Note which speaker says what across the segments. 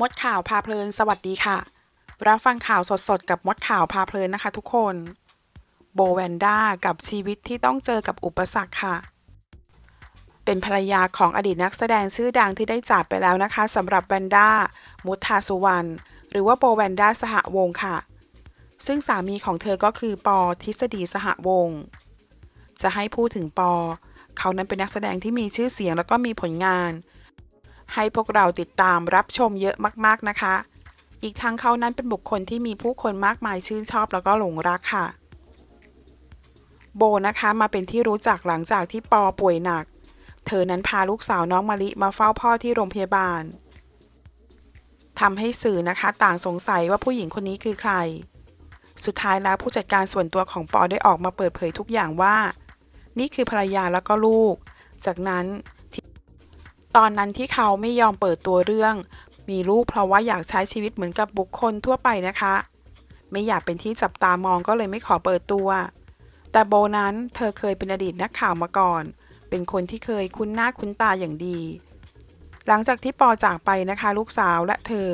Speaker 1: มดข่าวพาเพลิน สวัสดีค่ะ รับฟังข่าวสดๆ กับมดข่าวพาเพลินนะคะทุกคน โบแวนด้ากับชีวิตที่ต้องเจอกับอุปสรรคค่ะ เป็นภรรยาของอดีตนักแสดงชื่อดังที่ได้จากไปแล้วนะคะสำหรับแวนด้ามุทาสุวรรณหรือว่าโบแวนด้าสหวงศ์ค่ะ ซึ่งสามีของเธอก็คือปอทฤษฎีสหวงศ์จะให้พูดถึงปอ เขานั้นเป็นนักแสดงที่มีชื่อเสียงแล้วก็มีผลงาน ให้พวกเราติดตามรับชมเยอะมากๆนะคะ อีกทั้งเขานั้นเป็นบุคคลที่มีผู้คนมากมายชื่นชอบแล้วก็หลงรักค่ะ โบนะคะมาเป็นที่รู้จักหลังจากที่ปอป่วยหนัก เธอนั้นพาลูกสาวน้องมะลิมาเฝ้าพ่อที่โรงพยาบาลทำให้สื่อนะคะต่างสงสัยว่าผู้หญิงคนนี้คือใคร สุดท้ายแล้วผู้จัดการส่วนตัวของปอได้ออกมาเปิดเผยทุกอย่างว่า นี่คือภรรยาแล้วก็ลูก จากนั้น ตอนนั้นที่เขาไม่ยอมเปิดตัวเรื่อง มีลูกเพราะว่าอยากใช้ชีวิตเหมือนกับบุคคลทั่วไปนะคะ ไม่อยากเป็นที่จับตามองก็เลยไม่ขอเปิดตัว แต่โบนั้นเธอเคยเป็นอดีตนักข่าวมาก่อน เป็นคนที่เคยคุ้นหน้าคุ้นตาอย่างดี หลังจากที่ปอจากไปนะคะ ลูกสาวและเธอ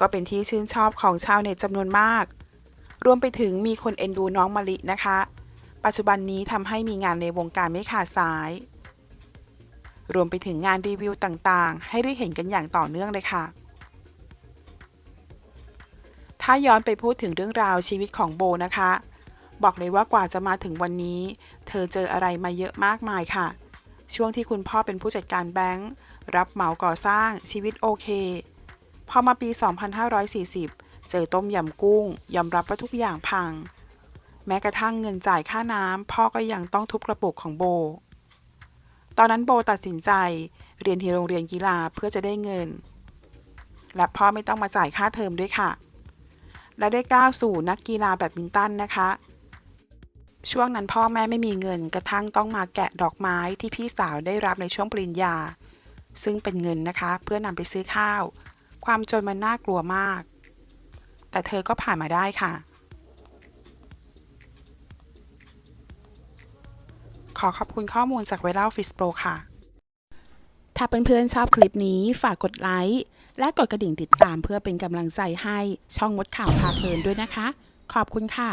Speaker 1: ก็เป็นที่ชื่นชอบของชาวเน็ตจำนวนมาก รวมไปถึงมีคนเอ็นดูน้องมะลินะคะ ปัจจุบันนี้ทำให้มีงานในวงการไม่ขาดสาย รวมไปถึงงานรีวิวต่างๆ ให้ได้เห็นกันอย่างต่อเนื่องเลยค่ะ ถ้าย้อนไปพูดถึงเรื่องราวชีวิตของโบนะคะ บอกเลยว่ากว่าจะมาถึงวันนี้ เธอเจออะไรมาเยอะมากมายค่ะ ช่วงที่คุณพ่อเป็นผู้จัดการแบงค์รับเหมาก่อสร้างชีวิตโอเค พอมาปี 2540 เจอต้มยำกุ้ง ยอมรับว่าทุกอย่างพัง แม้กระทั่งเงินจ่ายค่าน้ำพ่อก็ยังต้องทุบกระปุกของโบ ตอนนั้นโบตัดสินใจเรียนที่โรงเรียนกีฬาเพื่อจะได้เงิน และพ่อไม่ต้องมาจ่ายค่าเทอมด้วยค่ะ และได้ก้าวสู่นักกีฬาแบดมินตันนะคะ ช่วงนั้นพ่อแม่ไม่มีเงินกระทั่งต้องมาแกะดอกไม้ที่พี่สาวได้รับในช่วงปริญญา ซึ่งเป็นเงินนะคะ เพื่อนำไปซื้อข้าว ความจนมันน่ากลัวมาก แต่เธอก็ผ่านมาได้ค่ะ อขอบคุณข้อมูลจากเวรัลฟิสโปรค่ะ ถ้าเพื่อนๆชอบคลิปนี้ฝากกดไลค์และกดกระดิ่งติดตามเพื่อเป็นกำลังใจให้ช่องมดข่าวพาเพลินด้วยนะคะ ขอบคุณค่ะ